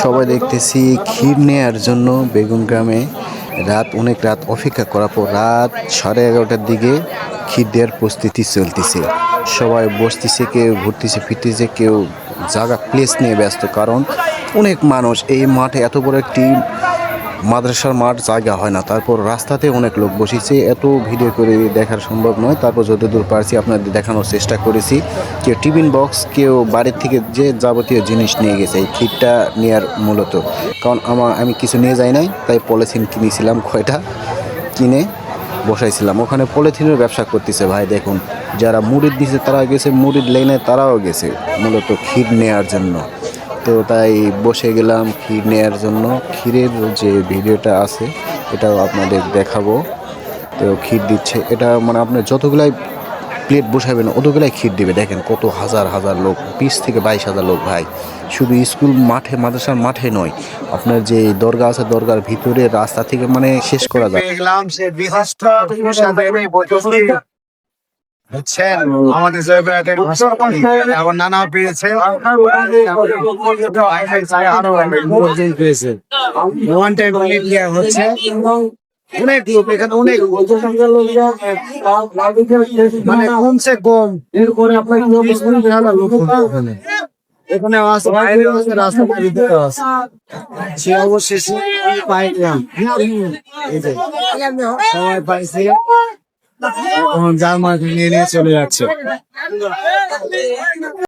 সবাই দেখতেছি ক্ষীর নেয়ার জন্য বেগুন গ্রামে। রাত অনেক রাত অপেক্ষা করার পর রাত সাড়ে এগারোটার দিকে ক্ষীর দেওয়ার প্রস্তুতি চলতেছে। সবাই বসতেছে, কেউ ঘুরতেছে, ফিরতেছে, কেউ জায়গা প্লেস নিয়ে ব্যস্ত। কারণ অনেক মানুষ এই মাঠে এত বড় একটি মাদ্রাসার মাঠ জায়গা হয় না। তারপর রাস্তাতে অনেক লোক বসেছে। এত ভিডিও করে দেখার সম্ভব নয়। তারপর যতদূর পারছি আপনাদের দেখানোর চেষ্টা করেছি। কেউ টিফিন বক্স, কেউ বাড়ির থেকে যে যাবতীয় জিনিস নিয়ে গেছে, এই ক্ষীরটা নেওয়ার মূলত। কারণ আমার আমি কিছু নিয়ে যাই নাই, তাই পলিথিন কিনেছিলাম কয়টা কিনে বসাইছিলাম। ওখানে পলিথিনের ব্যবসা করতেছে ভাই, দেখুন। যারা মুড়ির দিছে তারা গেছে মুড়ির লাইনে তারাও গেছে। মূলত ক্ষীর নেওয়ার জন্য। তো তাই বসে গেলাম ক্ষীর নেওয়ার জন্য। ক্ষীরের যে ভিডিওটা আছে, এটাও আপনাদের দেখাবো। তো ক্ষীর দিচ্ছে, এটা মানে আপনার যতগুলাই প্লেট বসাবেন, অতগুলাই ক্ষীর দেবে। দেখেন কত হাজার হাজার লোক, বিশ থেকে বাইশ হাজার লোক ভাই। শুধু স্কুল মাঠে, মাদ্রাসার মাঠে নয়, আপনার যে দরগা আছে, দরগার ভিতরে রাস্তা থেকে মানে শেষ করা যায়। হচ্ছেন আমাদের জয়পুরহাটের নানা পেয়েছে। হচ্ছে। অনেক লোক এখানে অনেক মানে কমসে কম। এরপরে আপনাকে এখানে। এখানে আছে বাইরে আছে রাস্তা ভিতরে আছে সে অবশেষে পাইলাম। সবাই পাইছে। যার মাঝে নিয়ে নিয়ে চলে যাচ্ছে।